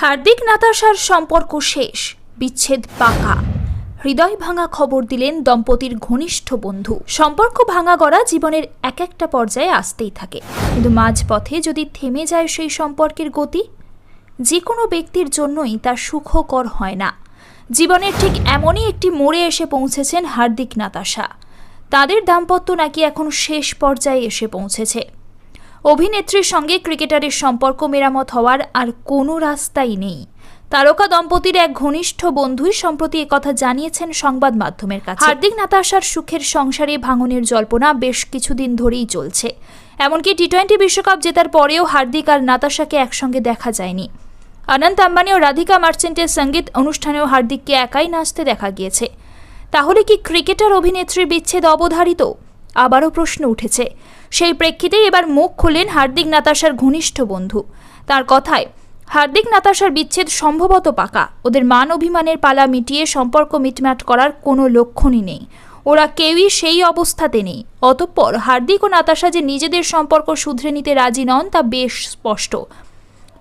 হার্দিক নাতাশার সম্পর্ক শেষ, বিচ্ছেদ পাকা। হৃদয় ভাঙা খবর দিলেন দম্পতির ঘনিষ্ঠ বন্ধু। সম্পর্ক ভাঙা গড়া জীবনের এক একটা পর্যায়ে আসতেই থাকে। কিন্তু মাঝপথে যদি থেমে যায় সেই সম্পর্কের গতি যে কোনো ব্যক্তির জন্যই তা সুখকর হয় না। জীবনের ঠিক এমনই একটি মোড়ে এসে পৌঁছেছেন হার্দিক নাতাশা। তাদের দাম্পত্য নাকি এখন শেষ পর্যায়ে এসে পৌঁছেছে। অভিনেত্রীর সঙ্গে ক্রিকেটারের সম্পর্ক মেরামত হওয়ার আর কোনো রাস্তাই নেই। তারকা দম্পতির এক ঘনিষ্ঠ বন্ধুই সম্প্রতি কথা জানিয়েছেন সংবাদ মাধ্যমের কাছে। হার্দিক নাতাশার সুখের সংসারে ভাঙনের জল্পনা বেশ কিছুদিন ধরেই চলছে। এমনকি টি টোয়েন্টি বিশ্বকাপ জেতার পরেও হার্দিক আর নাতাশাকে একসঙ্গে দেখা যায়নি। অনন্ত আম্বানি ও রাধিকা মার্চেন্টের সংগীত অনুষ্ঠানেও হার্দিককে একাই নাচতে দেখা গিয়েছে। তাহলে কি ক্রিকেটার অভিনেত্রীর বিচ্ছেদ অবধারিত? আবারও প্রশ্ন উঠেছে। সেই প্রেক্ষিতেই এবার মুখ খুললেন হার্দিক নাতাশার ঘনিষ্ঠ বন্ধু। তার কথায়, হার্দিক নাতাশার বিচ্ছেদ সম্ভবত পাকা। ওদের মান অভিমানের পালা মিটিয়ে সম্পর্ক মিটম্যাট করার কোনো লক্ষণই নেই। ওরা কেউই সেই অবস্থাতে নেই। অতঃপর হার্দিক ও নাতাশা যে নিজেদের সম্পর্ক শুধরে নিতে রাজি নন তা বেশ স্পষ্ট।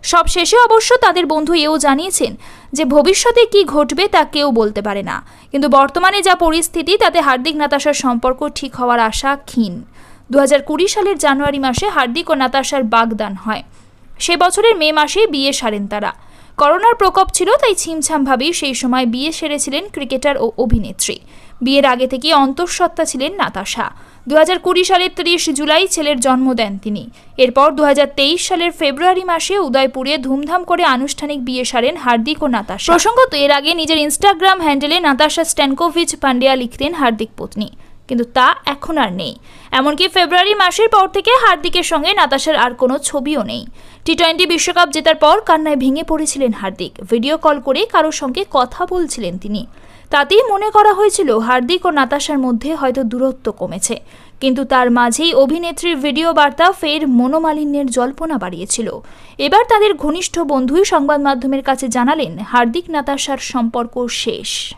সব শেষে অবশ্য তাদের বন্ধু এও জানিয়েছেন যে ভবিষ্যতে কি ঘটবে তা কেউ বলতে পারে না। কিন্তু বর্তমানে যা পরিস্থিতি, তাতে হার্দিক নাতাশার সম্পর্ক ঠিক হওয়ার আশা ক্ষীণ। দুহাজার কুড়ি সালের জানুয়ারি মাসে হার্দিক ও নাতাশার বাগদান হয়। সে বছরের মে মাসে বিয়ে সারেন তারা। করোনার প্রকোপ ছিল, তাই ছিমছামভাবেই সেই সময় বিয়ে সেরেছিলেন ক্রিকেটার ও অভিনেত্রী। বিয়ের আগে থেকে অন্তঃসত্ত্বা ছিলেন নাতাশা। দু হাজার কুড়ি সালের তিরিশ জুলাই ছেলের জন্ম দেন তিনি। এরপর দু হাজার তেইশ সালের ফেব্রুয়ারি মাসে উদয়পুরে ধুমধাম করে আনুষ্ঠানিক বিয়ে সারেন হার্দিক ও নাতাশা। প্রসঙ্গত, এর আগে নিজের ইনস্টাগ্রাম হ্যান্ডেলে নাতাশা স্ট্যানকোভিচ পান্ডিয়া লিখতেন হার্দিক পত্নী। কিন্তু তা এখন আর নেই। এমনকি ফেব্রুয়ারি মাসের পর থেকে হার্দিকের সঙ্গে নাতাশার আর কোনো ছবিও নেই। টি টোয়েন্টি বিশ্বকাপ জেতার পর কান্নায় ভেঙে পড়েছিলেন হার্দিক। ভিডিও কল করে কারোর সঙ্গে কথা বলছিলেন তিনি। তাতেই মনে করা হয়েছিল, হার্দিক ও নাতাশার মধ্যে হয়তো দূরত্ব কমেছে। কিন্তু তার মাঝেই অভিনেত্রীর ভিডিও বার্তা ফের মনোমালিন্যের জল্পনা বাড়িয়েছিল। এবার তাদের ঘনিষ্ঠ বন্ধুই সংবাদ মাধ্যমের কাছে জানালেন হার্দিক নাতাশার সম্পর্ক শেষ।